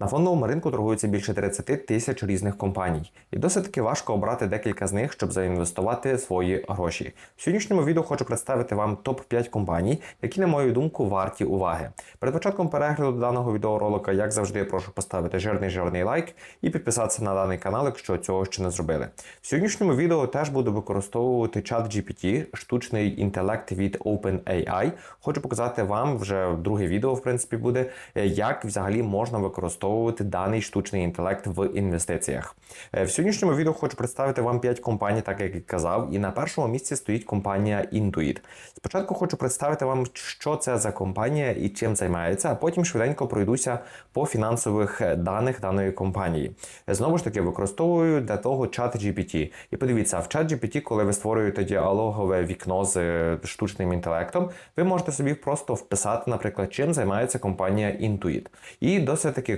На фондовому ринку торгується більше 30 тисяч різних компаній, і досить таки важко обрати декілька з них, щоб заінвестувати свої гроші. В сьогоднішньому відео хочу представити вам топ 5 компаній, які, на мою думку, варті уваги. Перед початком перегляду даного відеоролика, як завжди, прошу поставити жирний жирний лайк і підписатися на даний канал, якщо цього ще не зробили. В сьогоднішньому відео теж буду використовувати чат GPT, штучний інтелект від OpenAI. Хочу показати вам вже друге відео, в принципі, буде, е, як взагалі можна використовувати даний штучний інтелект в інвестиціях. Е, В сьогоднішньому відео хочу представити вам 5 компаній, так як і казав, і на першому місці стоїть компанія Intuit. Спочатку хочу представити вам, що це за компанія і чим займається, а потім швиденько пройдуся по фінансових даних даної компанії. Знову ж таки, використовую для того чат GPT. І подивіться, в чат GPT, коли ви створюєте діалогове вікно з штучним інтелектом, ви можете собі просто вписати, наприклад, чим займається компанія Intuit. І досить таки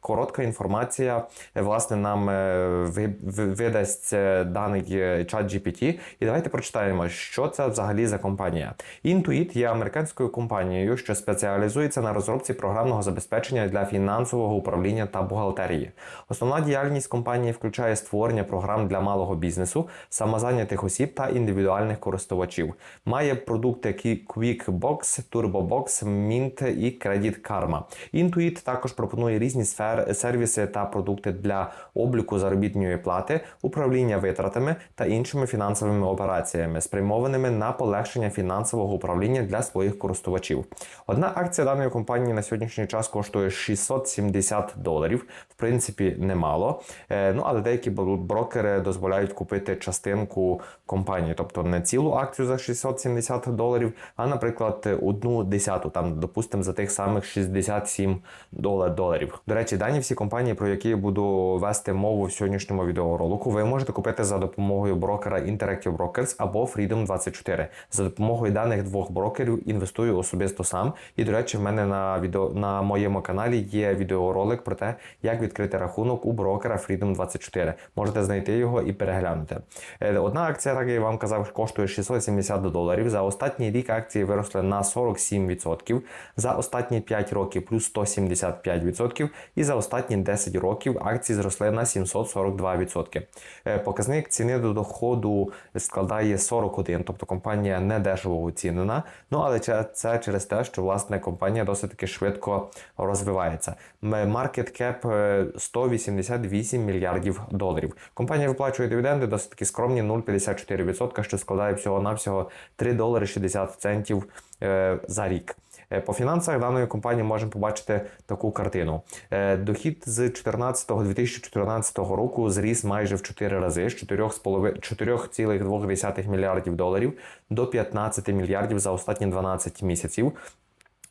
коротка інформація е, власне нам е, ви- ви- видасть е, даний чат GPT. І давайте прочитаємо, що це взагалі за компанія. Intuit є американською компанією, що спеціалізується на розробці програмного забезпечення для фінансового управління та бухгалтерії. Основна діяльність компанії включає створення програм для малого бізнесу, самозайнятих осіб та індивідуальних користувачів. Має продукти QuickBox, TurboBox, Mint і Credit Karma. Intuit також пропонує різні сфери, сервіси та продукти для обліку заробітної плати, управління витратами та іншими фінансовими операціями, спрямованими на полегшення фінансового управління для своїх користувачів. Одна акція даної компанії на сьогоднішній час коштує 670 доларів. В принципі, немало. Е, Ну але деякі бро- брокери дозволяють купити частинку компанії, тобто не цілу акцію за 670 доларів, а, наприклад, одну десяту, там, допустимо, за тих самих 67 дола- доларів. До речі, дані всі компанії, про які я буду вести мову в сьогоднішньому відеоролику, ви можете купити за допомогою брокера Interactive Brokers або Freedom24. За допомогою даних двох брокерів інвестую особисто сам. І, до речі, в мене на відео на моєму каналі є відеоролик про те, як відкрити рахунок у брокера Freedom24. Можете знайти його і переглянути. Е, Одна акція, так я вам казав, коштує 670 доларів. За останній рік акції виросли на 47%, за останні 5 років плюс 175%, і за останні 10 років акції зросли на 742%. Е, Показник ціни до доходу складає 41, тобто компанія не дешево оцінена. Ну але це- через те, що власне компанія досить таки швидко розвивається. Cap е, 188 мільярдів доларів. Компанія виплачує дивіденди досить таки скромні 0,54%, що складає всього-навсього 3 долари 60 центів е, за рік. Е, По фінансах даної компанії можемо побачити таку картину. Е, Дохід з 14 2014 року зріс майже в 4 рази з 4,5 4,2 мільярдів доларів до 15 мільярдів за останні 12 місяців.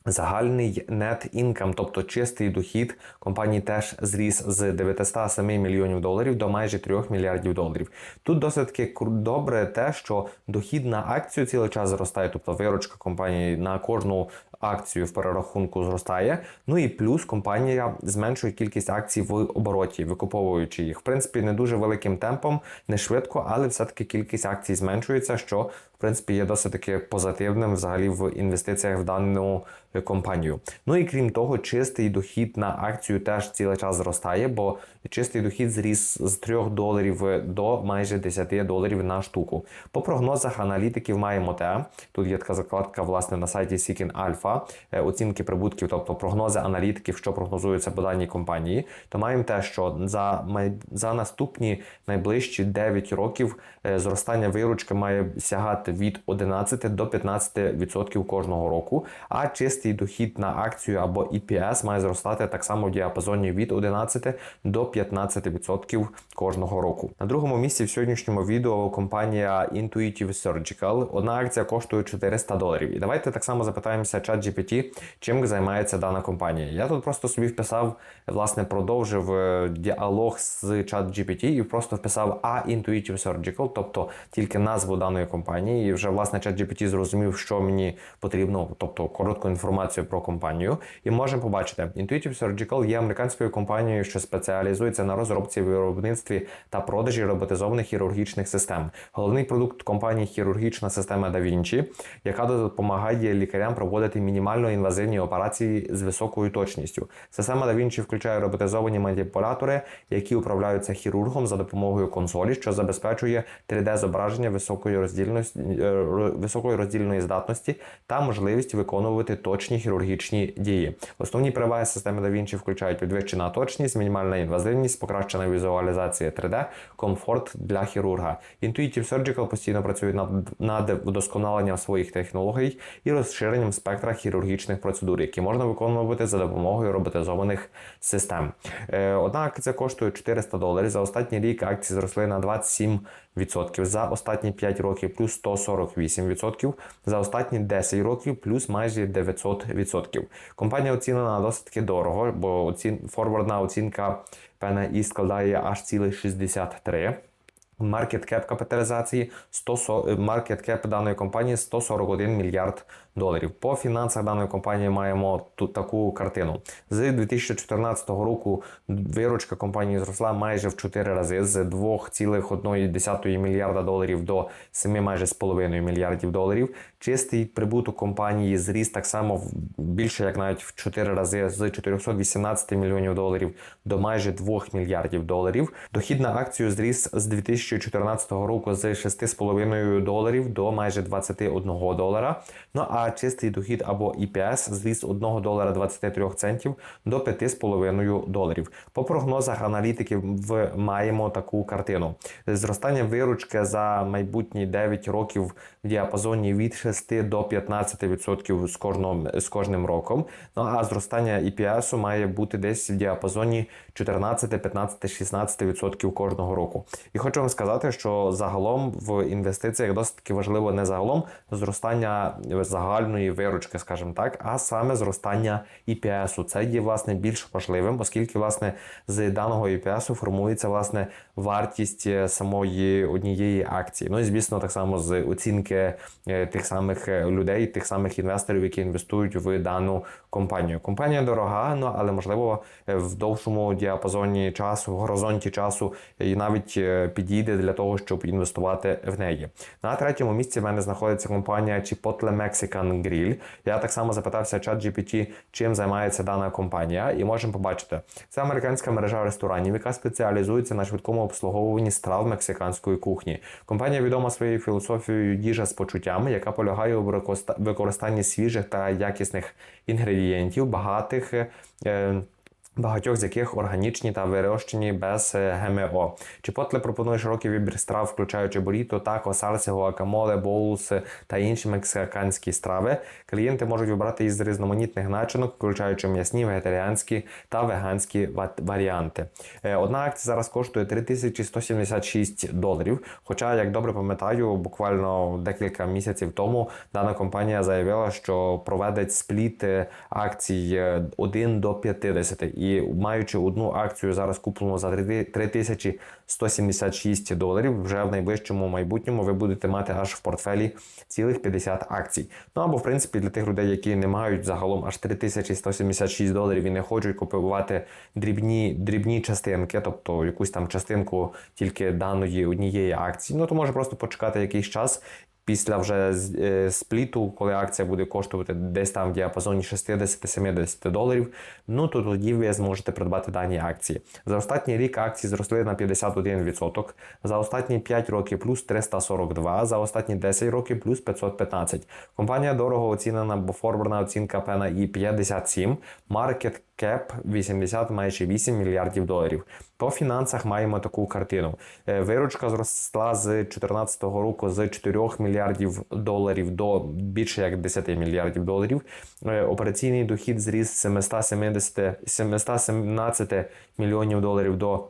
Загальний net income, тобто чистий дохід компанії теж зріс з 907 мільйонів доларів до майже 3 мільярдів доларів. Тут досить таки добре те, що дохід на акцію цілий час зростає, тобто виручка компанії на кожну акцію в перерахунку зростає. Ну і плюс компанія зменшує кількість акцій в обороті, викуповуючи їх. В принципі, не дуже великим темпом, не швидко, але все-таки кількість акцій зменшується, що в принципі є досить таки позитивним взагалі в інвестиціях в дану компанію. Ну і крім того, чистий дохід на акцію теж цілий час зростає, бо чистий дохід зріс з 3 доларів до майже 10 доларів на штуку. По прогнозах аналітиків маємо те. Тут є така закладка власне на сайті Seeking Alpha, е, оцінки прибутків, тобто прогнози аналітиків, що прогнозуються по даній компанії. То маємо те, що за за наступні найближчі 9 років е, зростання виручки має сягати від 11 до 15% кожного року, а чистий дохід на акцію або EPS має зростати так само в діапазоні від 11 до 15% кожного року. На другому місці в сьогоднішньому відео компанія Intuitive Surgical. Одна акція коштує 400 доларів. І давайте так само запитаємося ChatGPT, чим займається дана компанія. Я тут просто собі вписав, власне, продовжив е, діалог з ChatGPT і просто вписав А Intuitive Surgical, тобто тільки назву даної компанії. І вже власне ChatGPT зрозумів, що мені потрібно, тобто коротку інформацію про компанію. І можемо побачити, Intuitive Surgical є американською компанією, що спеціалізується на розробці, виробництві та продажі роботизованих хірургічних систем. Головний продукт компанії хірургічна система Da Vinci, яка допомагає лікарям проводити мінімально інвазивні операції з високою точністю. Система Da Vinci включає роботизовані маніпулятори, які управляються хірургом за допомогою консолі, що забезпечує 3D-зображення високої роздільності е, високої роздільної здатності та можливість виконувати точні хірургічні дії. Основні переваги системи Da Vinci включають підвищена точність, мінімальна інвазивність, покращена візуалізація 3D, комфорт для хірурга. Intuitive Surgical постійно працює над, над вдосконаленням своїх технологій і розширенням спектра хірургічних процедур, які можна виконувати за допомогою роботизованих систем. Е, Одна акція коштує 400 доларів. За останній рік акції зросли на 27%, за останні 5 років плюс 148%, за останні 10 років плюс майже 900%. Компанія оцінена досить таки дорого, бо оцін... форвардна оцінка пена і складає аж цілих 63. Маркет кеп капіталізації 100, маркет кеп даної компанії 141 мільярд доларів. По фінансах даної компанії маємо тут таку картину. З 2014 року виручка компанії зросла майже в 4 рази з 2,1 мільярда доларів до 7 майже з половиною мільярдів доларів. Чистий прибуток компанії зріс так само більше як навіть в 4 рази з 418 мільйонів доларів до майже 2 мільярдів доларів. Дохід на акцію зріс з 2014 року з 6,5 доларів до майже 21 долара. Ну а чистий дохід або EPS зріс з 1 долара 23 центів до 5,5 доларів. По прогнозах аналітиків маємо таку картину: зростання виручки за майбутні 9 років в діапазоні від 6 до 15% з кожного з кожним роком. Ну а зростання EPS має бути десь в діапазоні 14, 15, 16% кожного року. І хочу вам сказати, що загалом в інвестиціях досить таки важливо не загалом зростання загальної виручки, скажімо так, а саме зростання EPS. Це є власне більш важливим, оскільки власне з даного EPS формується власне вартість е, самої однієї акції. Ну і звісно, так само з оцінки е, тих самих е, людей, тих самих інвесторів, які інвестують в дану компанію. Компанія дорога, ну але можливо е, в довшому діапазоні часу, горизонті часу і навіть е, підійде для того, щоб інвестувати в неї. На третьому місці в мене знаходиться компанія Chipotle Mexican Grill. Я так само запитався ChatGPT, чим займається дана компанія, і можемо побачити, це американська мережа ресторанів, яка спеціалізується на швидкому обслуговуванні страв мексиканської кухні. Компанія відома своєю філософією їжа з почуттями, яка полягає у використа- використанні свіжих та якісних інгредієнтів, багатих. е, Багатьох з яких органічні та вирощені без е, ГМО. Chipotle пропонує широкий вибір страв, включаючи буріто, тако, сальси, гуакамоле, боулс та інші мексиканські страви. Клієнти можуть вибрати із різноманітних начинок, включаючи м'ясні, вегетаріанські та веганські варіанти. Е, Одна акція зараз коштує 3176 доларів. Хоча, як добре пам'ятаю, буквально декілька місяців тому дана компанія заявила, що проведе спліт е, акцій е, 1 до 50. І маючи одну акцію зараз куплену за 3176 доларів, вже в найближчому майбутньому ви будете мати аж в портфелі цілих 50 акцій. Ну або в принципі для тих людей, які не мають загалом аж 3176 доларів і не хочуть купувати дрібні, дрібні частинки, тобто якусь там частинку тільки даної однієї акції, ну то може просто почекати якийсь час. Після вже е, спліту, коли акція буде коштувати десь там в діапазоні 60-70 доларів, ну то тоді ви зможете придбати дані акції. За останній рік акції зросли на 51%, за останні 5 років плюс 342, за останні 10 років плюс 515. Компанія дорого оцінена, бо форвардна оцінка пена і 57, маркет кеп 80, майже 8 мільярдів доларів. По фінансах маємо таку картину. Е, Виручка зросла з 2014 року з 4 мільярдів доларів до більше як 10 мільярдів доларів. Е, Операційний дохід зріс з 770, 717 мільйонів доларів до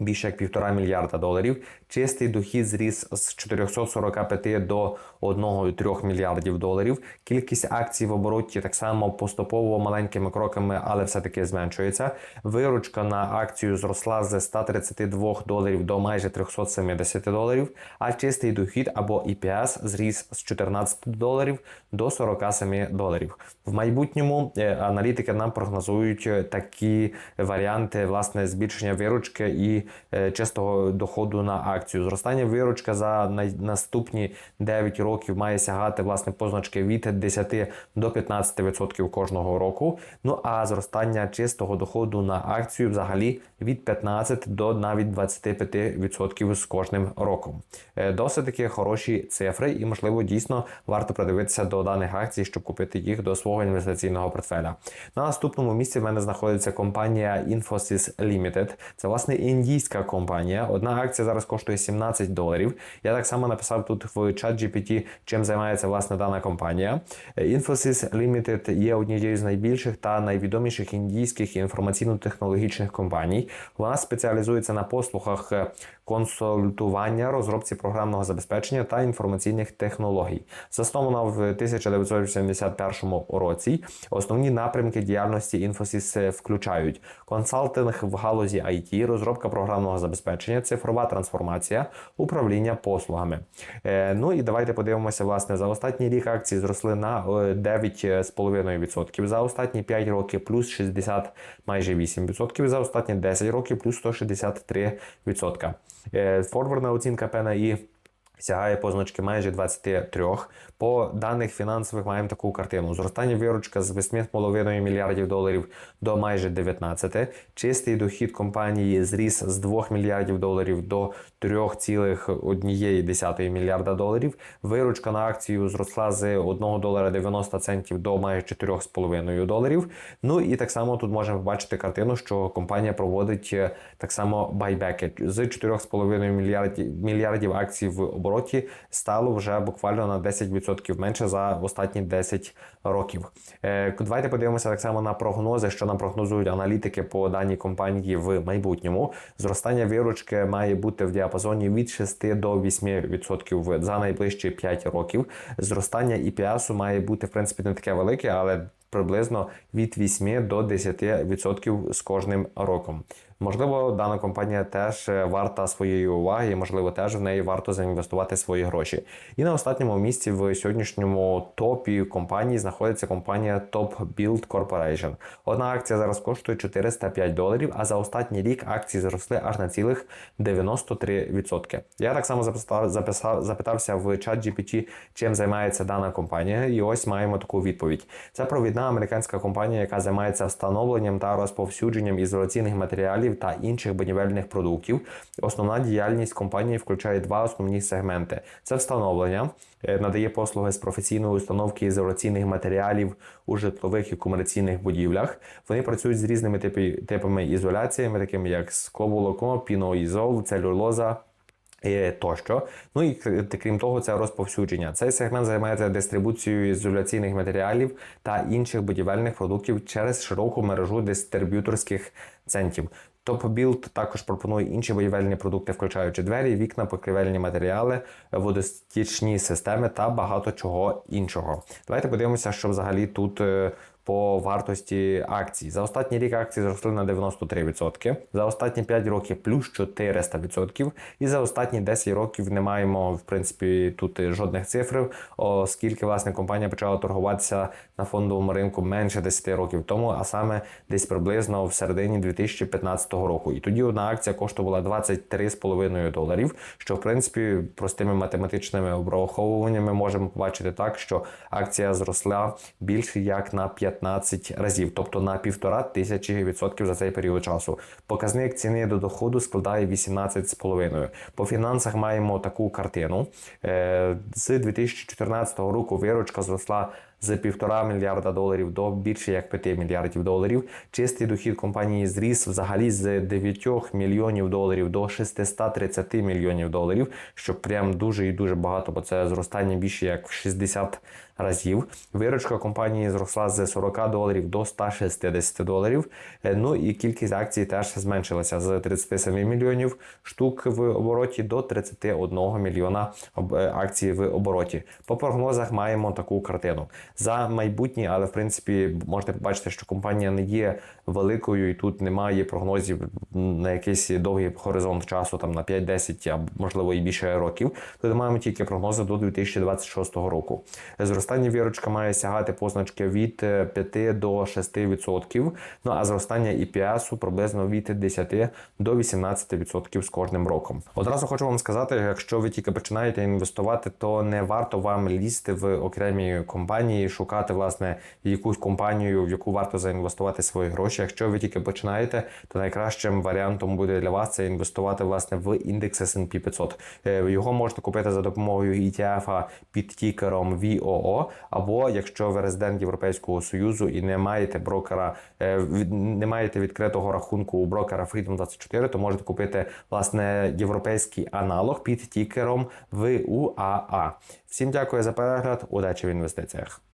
більше як півтора мільярда доларів. Чистий дохід зріс з 445 до 1,3 мільярдів доларів. Кількість акцій в обороті так само поступово маленькими кроками, але все-таки зменшується. Виручка на акцію зросла з 132 доларів до майже 370 доларів, а чистий дохід або EPS зріс з 14 доларів до 47 доларів. В майбутньому е, аналітики нам прогнозують такі варіанти власне збільшення виручки і чистого доходу на акцію. Зростання виручка за наступні 9 років має сягати власне позначки від 10 до 15% кожного року. Ну а зростання чистого доходу на акцію взагалі від 15 до навіть 25% з кожним роком. Е, Досить таки хороші цифри, і можливо дійсно варто придивитися до даних акцій, щоб купити їх до свого інвестиційного портфеля. На наступному місці в мене знаходиться компанія Infosys Limited. Це власне індійська компанія. Одна акція зараз коштує 17 доларів. Я так само написав тут в чат GPT, чим займається власне дана компанія. Е, Infosys Limited є однією з найбільших та найвідоміших індійських інформаційно-технологічних компаній. Вона спеціалізується на послугах е, консультування, розробці програмного забезпечення та інформаційних технологій. Заснована в 1981 році. Основні напрямки діяльності Infosys включають консалтинг в галузі IT, розробка програмного забезпечення, цифрова трансформація, управління послугами. Е, ну і давайте подивимося, власне, за останній рік акції зросли на е, 9,5%, за останні 5 років плюс 60, майже 8%, за останні 10 років плюс 163%. Е, Форвардна оцінка ПНІ сягає позначки майже 23. По даних фінансових маємо таку картину: зростання виручка з 8,5 мільярдів доларів до майже 19. Чистий дохід компанії зріс з 2 мільярдів доларів до 3,1 мільярда доларів. Виручка на акцію зросла з 1 долара 90 центів до майже 4,5 доларів. Ну і так само тут можемо побачити картину, що компанія проводить е, так само байбеки з 4,5 мільярдів, мільярдів акцій в обороті стало вже буквально на 10% менше за останні 10 років. Е, Давайте подивимося так само на прогнози, що нам прогнозують аналітики по даній компанії в майбутньому. Зростання виручки має бути в діапазоні від 6 до 8% за найближчі 5 років. Зростання EPS має бути в принципі не таке велике, але приблизно від 8 до 10% з кожним роком. Можливо, дана компанія теж е, варта своєї уваги, і, можливо, теж в неї варто заінвестувати свої гроші. І на останньому місці в сьогоднішньому топі компаній знаходиться компанія Top Build Corporation. Одна акція зараз коштує 405 доларів, а за останній рік акції зросли аж на цілих 93%. Я так само записав, записав, запитався в чат GPT, чим займається дана компанія, і ось маємо таку відповідь. Це провідна американська компанія, яка займається встановленням та розповсюдженням ізоляційних матеріалів та інших будівельних продуктів. Основна діяльність компанії включає два основні сегменти: це встановлення, е, надає послуги з професійної установки ізоляційних матеріалів у житлових і комерційних будівлях. Вони працюють з різними типами ізоляціями, такими як скловолокно, піноізол, целюлоза. е, Тощо, ну і крім того, це розповсюдження. Цей сегмент займається дистрибуцією ізоляційних матеріалів та інших будівельних продуктів через широку мережу дистриб'юторських центрів. TopBuild також пропонує інші будівельні продукти, включаючи двері, вікна, покривельні матеріали, водостічні системи та багато чого іншого. Давайте подивимося, що взагалі тут е, по вартості акцій. За останній рік акції зросли на 93%, за останні 5 років плюс 400%, і за останні 10 років не маємо в принципі тут жодних цифр, оскільки власне компанія почала торгуватися на фондовому ринку менше 10 років тому, а саме десь приблизно в середині 2015 року. І тоді одна акція коштувала 23,5 доларів, що в принципі простими математичними обраховуваннями можемо побачити так, що акція зросла більше як на 15 разів, тобто на півтора тисячі відсотків за цей період часу. Показник ціни до доходу складає 18,5. По фінансах маємо таку картину. Е, З 2014 року виручка зросла з 1,5 мільярда доларів до більше як 5 мільярдів доларів. Чистий дохід компанії зріс взагалі з 9 мільйонів доларів до 630 мільйонів доларів, що прям дуже і дуже багато, бо це зростання більше як в 60 разів. Виручка компанії зросла з 40 доларів до 160 доларів. Е, Ну і кількість акцій теж зменшилася з 37 мільйонів штук в обороті до 31 мільйона е, акцій в обороті. По прогнозах маємо таку картину. За майбутнє, але в принципі можете побачити, що компанія не є великою, і тут немає прогнозів на якийсь довгий горизонт часу, там на 5-10 або можливо і більше років. Тут маємо тільки прогнози до 2026 року. Зростання вірочка має сягати позначки від е, 5 до 6%, ну а зростання EPS приблизно від 10 до 18% з кожним роком. Одразу хочу вам сказати, якщо ви тільки починаєте інвестувати, то не варто вам лізти в окремі компанії, шукати власне якусь компанію, в яку варто заінвестувати свої гроші. Якщо ви тільки починаєте, то найкращим варіантом буде для вас це інвестувати власне в індекс S&P 500. Е, Його можете купити за допомогою ETF під тікером VOO, або якщо ви резидент Європейського союзу і не маєте брокера, е, не маєте відкритого рахунку у брокера Freedom 24, то можете купити власне європейський аналог під тікером VUAA. Всім дякую за перегляд. Удачі в інвестиціях.